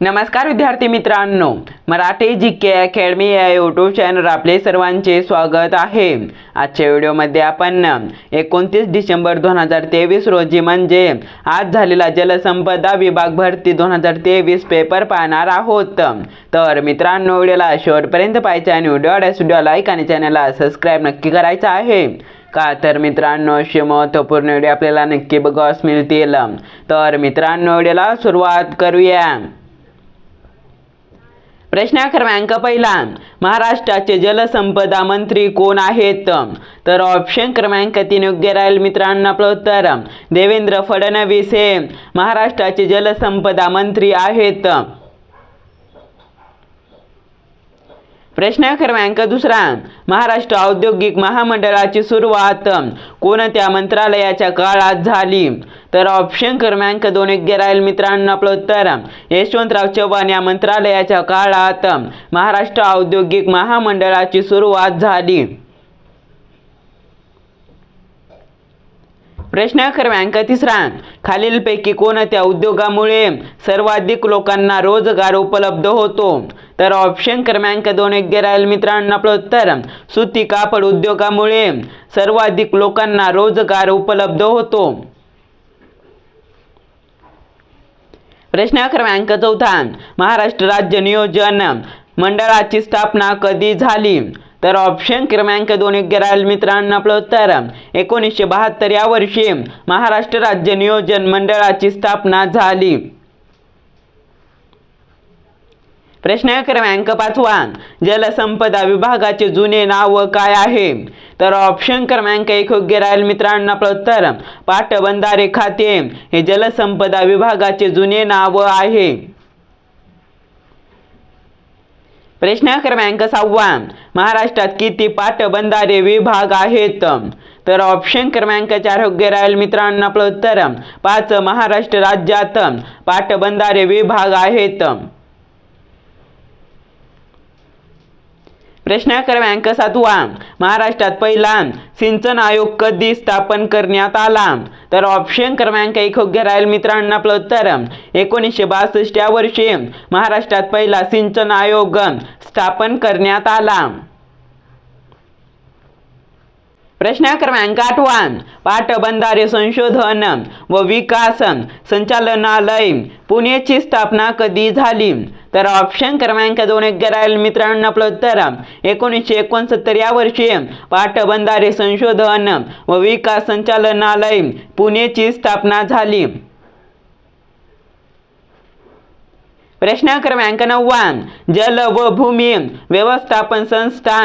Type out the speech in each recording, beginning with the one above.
नमस्कार विद्यार्थी मित्रांनो मराठी जी के अकॅडमी या यूट्यूब चॅनल आपले सर्वांचे स्वागत आहे. आजच्या व्हिडिओमध्ये आपण एकोणतीस डिसेंबर दोन हजार तेवीस रोजी म्हणजे आज झालेला जलसंपदा विभाग भरती दोन हजार तेवीस पेपर पाहणार आहोत. तर मित्रांनो व्हिडिओला शेवटपर्यंत पाहायचा आणि व्हिडिओ आवडल्यास व्हिडिओ लाईक आणि चॅनलला सबस्क्राईब नक्की करायचा आहे. का तर मित्रांनो असे महत्त्वपूर्ण व्हिडिओ आपल्याला नक्की बघावस मिळतील. तर मित्रांनो व्हिडिओला सुरुवात करूया. प्रश्न क्रमांक पहिला महाराष्ट्राचे जलसंपदा मंत्री कोण आहेत? तर ऑप्शन क्रमांक तीन योग्य राहील मित्रांनो आपलं उत्तर. देवेंद्र फडणवीस हे महाराष्ट्राचे जलसंपदा मंत्री आहेत. प्रश्न क्रमांक दुसरा महाराष्ट्र औद्योगिक महामंडळाची सुरुवात. कोणत्या मंत्रालयाच्या काळात झाली? तर ऑप्शन क्रमांक दोन योग्य राहील मित्रांनो आपलं उत्तर. यशवंतराव चव्हाण या मंत्रालयाच्या काळात महाराष्ट्र औद्योगिक महामंडळाची सुरुवात झाली. प्रश्न क्रमांक तिसरा. खालीलपैकी कोणत्या उद्योगामुळे सर्वाधिक लोकांना रोजगार उपलब्ध होतो? तर ऑप्शन क्रमांक दोन योग्य राहील मित्रांनो आपलं उत्तर. सुती कापड उद्योगामुळे सर्वाधिक लोकांना रोजगार उपलब्ध होतो. प्रश्न क्रमांक चौथा. महाराष्ट्र राज्य नियोजन मंडळाची स्थापना कधी झाली? तर ऑप्शन क्रमांक दोन योग्य राहील मित्रांनो आपलं उत्तर. एकोणीसशे बहात्तर या वर्षी महाराष्ट्र राज्य नियोजन मंडळाची स्थापना झाली. प्रश्न क्रमांक पाचवा जलसंपदा विभागाचे जुने नाव काय आहे? तर ऑप्शन क्रमांक एक योग्य राहील मित्रांनो आपलं उत्तर पाटबंधारे खाते. हे जलसंपदा विभागाचे जुने नाव आहे. प्रश्न क्रमांक सहावा. महाराष्ट्रात किती पाटबंधारे विभाग आहेत? तर ऑप्शन क्रमांक चार योग्य राहील मित्रांनो आपलं उत्तर. पाच महाराष्ट्र राज्यात पाटबंधारे विभाग आहेत. प्रश्न क्रमांक सातवा. महाराष्ट्रात पहिला सिंचन आयोग कधी स्थापन करण्यात आला? तर ऑप्शन क्रमांक एक योग्य राहील मित्रांना आपलं उत्तर. एकोणीसशे बासष्ट या वर्षी महाराष्ट्रात पहिला सिंचन आयोग स्थापन करण्यात आला. प्रश्न क्रमांक आठवा पाटबंधारे संशोधन व विकास संचालनालय पुणेची स्थापना कधी झाली? तर ऑप्शन क्रमांक दोन योग्य राहील मित्रांनो आपलं उत्तर. एकोणीसशे एकोणसत्तर या वर्षी पाटबंधारे संशोधन व विकास संचालनालय पुणेची स्थापना झाली. प्रश्न क्रमांक नववा जल व भूमी व्यवस्थापन संस्था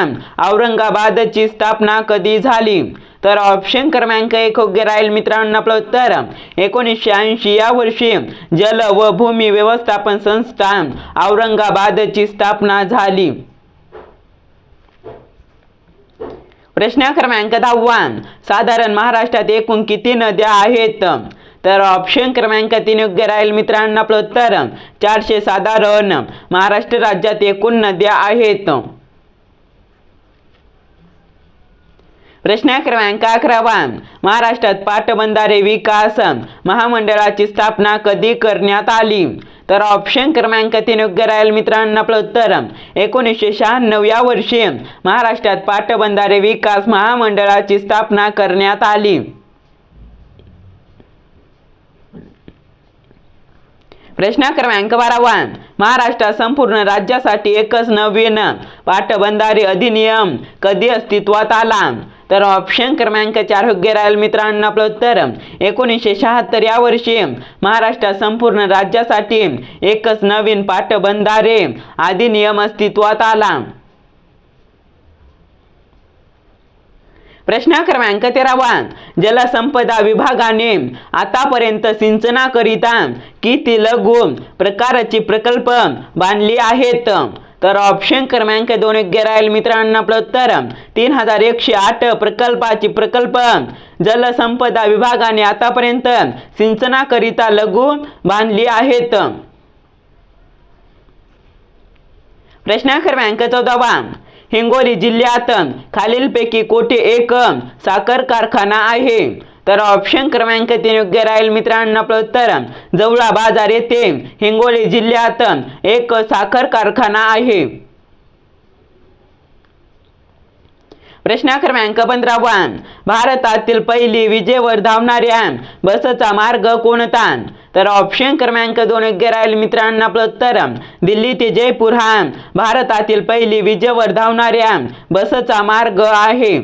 औरंगाबादची स्थापना कधी झाली? तर ऑप्शन क्रमांक एक योग्य राहील मित्रांनो आपलं उत्तर. एकोणीसशे ऐंशी या वर्षी जल व भूमी व्यवस्थापन संस्था औरंगाबादची स्थापना झाली. प्रश्न क्रमांक दहावा साधारण महाराष्ट्रात एकूण किती नद्या आहेत? तर ऑप्शन क्रमांक तीन योग्य राहील मित्रांनो आपलं उत्तर. चारशे साधारण महाराष्ट्र राज्यात एकूण नद्या आहेत. प्रश्न क्रमांक अकरावा महाराष्ट्रात पाटबंधारे विकास महामंडळाची स्थापना कधी करण्यात आली? तर ऑप्शन क्रमांक तीन योग्य राहील मित्रांनो आपलं उत्तर. एकोणीसशे शहाण्णव या वर्षी महाराष्ट्रात पाटबंधारे विकास महामंडळाची स्थापना करण्यात आली. प्रश्न क्रमांक बारावा महाराष्ट्रात संपूर्ण राज्यासाठी एकच नवीन पाटबंधारे अधिनियम. कधी अस्तित्वात आला? तर ऑप्शन क्रमांक चार योग्य राहील मित्रांनो आपलं उत्तर. एकोणीसशे शहात्तर या वर्षी महाराष्ट्रात संपूर्ण राज्यासाठी एकच नवीन पाटबंधारे अधिनियम अस्तित्वात आला. प्रश्न क्रमांक तेरावा. जलसंपदा विभागाने आतापर्यंत सिंचनाकरिता किती लघु प्रकारची प्रकल्प बांधली आहेत? तर ऑप्शन क्रमांक दोन योग्य राहील मित्रांनो. आपलं उत्तर तीन हजार एकशे आठ प्रकल्पाची प्रकल्प. जलसंपदा विभागाने आतापर्यंत सिंचनाकरिता लघु बांधली आहेत. प्रश्न क्रमांक चौदावा. हिंगोली जिल्ह्यात खालीलपैकी कोठे एक साखर कारखाना आहे. तर ऑप्शन क्रमांक तीन योग्य राहील मित्रांनो. आपलं उत्तर जवळा बाजार येथे हिंगोली जिल्ह्यात एक साखर कारखाना आहे. प्रश्न क्रमांक पंधरावा भारतातील पहिली विजेवर धावणाऱ्या बसचा मार्ग कोणता? तर ऑप्शन क्रमांक दोन योग्य राहील मित्रांनो आपलं. उत्तर दिल्ली ते जयपूर हा भारतातील पहिली विजेवर धावणाऱ्या बसचा मार्ग आहे.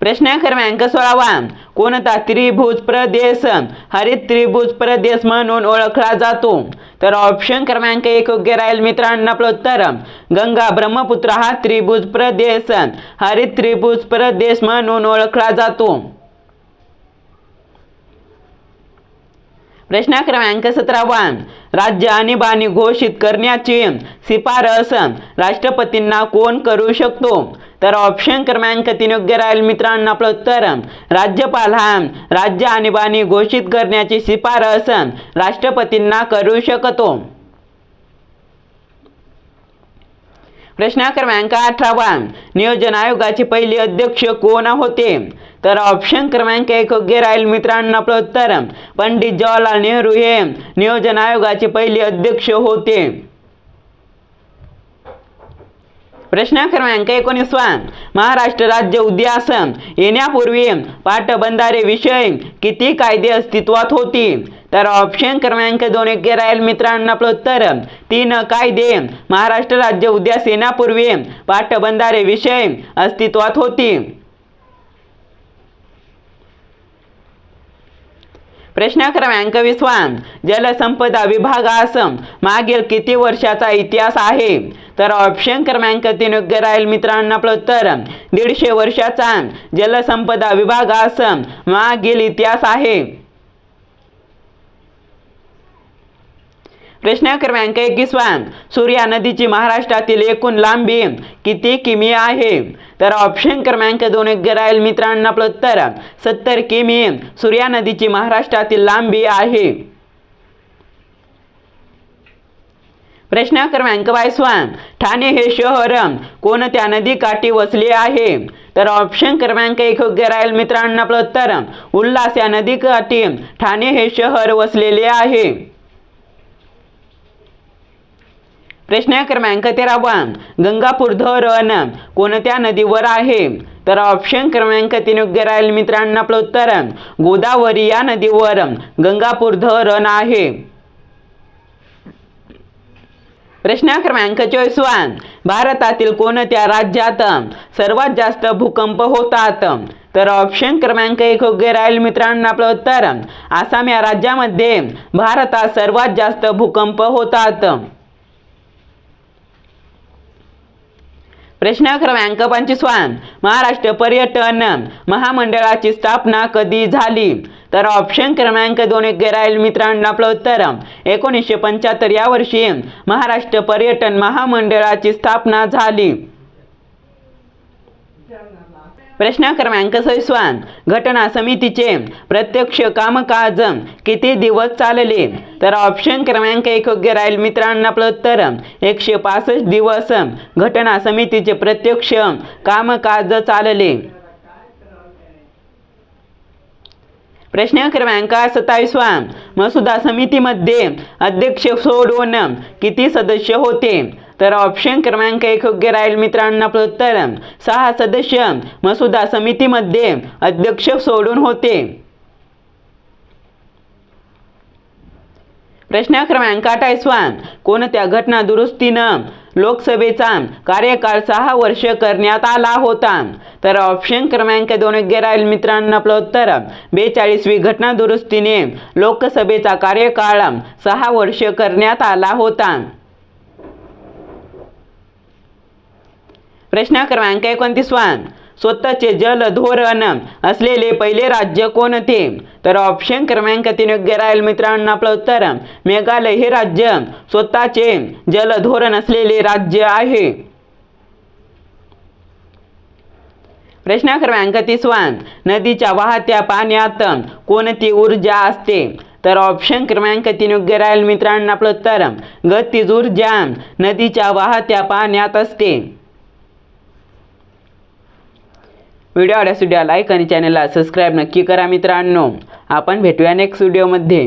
प्रश्न क्रमांक सोळावा. कोणता त्रिभुज प्रदेश? हरित त्रिभुज प्रदेश म्हणून ओळखला जातो. तर ऑप्शन क्रमांक एक योग्य राहील मित्रांनो आपलं. उत्तर गंगा ब्रह्मपुत्र हा त्रिभुज प्रदेश. हरित त्रिभुज प्रदेश म्हणून ओळखला जातो. प्रश्न क्रमांक सतरावा. राज्य आणीबाणी घोषित करण्याची शिफारस. राष्ट्रपतींना कोण करू शकतो? तर ऑप्शन क्रमांक तीन योग्य राहील मित्रांनो आपलं उत्तर. राज्यपाल हा राज्य आणीबाणी घोषित करण्याची शिफारस. राष्ट्रपतींना करू शकतो. प्रश्न क्रमांक अठरावा नियोजन आयोगाचे पहिले अध्यक्ष कोण होते? तर ऑप्शन क्रमांक एक योग्य राहील मित्रांनो आपलं उत्तर पंडित जवाहरलाल नेहरू हे नियोजन आयोगाचे पहिले अध्यक्ष होते. प्रश्न क्रमांक एकोणीसवा. महाराष्ट्र राज्य उद्यास. येण्यापूर्वी पाटबंधारे विषय किती कायदे अस्तित्वात होती? तर ऑप्शन क्रमांक दोन योग्य राहील मित्रांनो आपलं उत्तर. तीन कायदे. महाराष्ट्र राज्य उद्या सेनापूर्वी पाटबंधारे विषय अस्तित्वात होती. प्रश्न क्रमांक विसवा. जलसंपदा विभागास मागील किती वर्षाचा इतिहास आहे? तर ऑप्शन क्रमांक तीन योग्य राहील मित्रांनो आपलं उत्तर. दीडशे वर्षाचा जलसंपदा विभागास मागील इतिहास आहे. प्रश्न क्रमांक एकवीसवा सूर्या नदीची महाराष्ट्रातील एकूण लांबी किती किमी आहे? तर ऑप्शन क्रमांक दोन योग्य राहील मित्रांना आपलं उत्तर सत्तर किमी. सूर्या नदीची महाराष्ट्रातील लांबी आहे. प्रश्न क्रमांक बावीसवा ठाणे हे शहर कोणत्या नदीकाठी वसले आहे? तर ऑप्शन क्रमांक एक राहील मित्रांना आपलं उत्तर उल्हास या नदीकाठी ठाणे हे शहर वसलेले आहे. प्रश्न क्रमांक तेरावा गंगापूर धरण. कोणत्या नदीवर आहे? तर ऑप्शन क्रमांक तीन योग्य राहील मित्रांनो आपलं उत्तर. गोदावरी या नदीवर गंगापूर धरण आहे. प्रश्न क्रमांक चोवीसवा भारतातील कोणत्या राज्यात सर्वात जास्त भूकंप होतात? तर ऑप्शन क्रमांक एक योग्य राहील मित्रांनो आपलं उत्तर. आसाम या राज्यामध्ये भारतात सर्वात जास्त भूकंप होतात. प्रश्न क्रमांक पंचवीसवान महाराष्ट्र पर्यटन महामंडळाची स्थापना कधी झाली? तर ऑप्शन क्रमांक दोन एक राहील मित्रांनो आपलं उत्तर एकोणीसशे पंच्याहत्तर या वर्षी महाराष्ट्र पर्यटन महामंडळाची स्थापना झाली. प्रश्न क्रमांक सविसवा घटना समितीचे प्रत्यक्ष कामकाज किती दिवस चालले? तर ऑप्शन क्रमांक एक योग्य राहील मित्रांना आपलं उत्तर. एकशे पासष्ट दिवस घटना समितीचे प्रत्यक्ष कामकाज चालले. प्रश्न क्रमांक सत्तावीसवा मसुदा समितीमध्ये अध्यक्ष सोडून किती सदस्य होते? तर ऑप्शन क्रमांक एक योग्य राहील मित्रांनो. उत्तर सहा सदस्य मसुदा समितीमध्ये अध्यक्ष सोडून होते. प्रश्न क्रमांक अठ्ठावीसवा कोणत्या घटना दुरुस्तीनं लोकसभेचा कार्यकाळ सहा वर्ष करण्यात आला होता? तर ऑप्शन क्रमांक दोन योग्य राहील मित्रांनो. आपलं उत्तर बेचाळीसवी घटना दुरुस्तीने लोकसभेचा कार्यकाळ सहा वर्ष करण्यात आला होता. प्रश्न क्रमांक एकोणतीसवा स्वतःचे जल धोरण असलेले पहिले राज्य कोणते? तर ऑप्शन क्रमांक तीन योग्य राहील मित्रांनो आपलं उत्तर. मेघालय हे राज्य स्वतःचे जल धोरण असलेले राज्य आहे. प्रश्न क्रमांक तिसवा नदीच्या वाहत्या पाण्यात कोणती ऊर्जा असते? तर ऑप्शन क्रमांक तीन योग्य राहील मित्रांनो आपलं उत्तर. गतीज ऊर्जा नदीच्या वाहत्या पाण्यात असते. व्हिडिओ आवडल्यास व्हिडिओ लाईक आणि चॅनलला सबस्क्राईब नक्की करा मित्रांनो. आपण भेटूया नेक्स्ट व्हिडिओमध्ये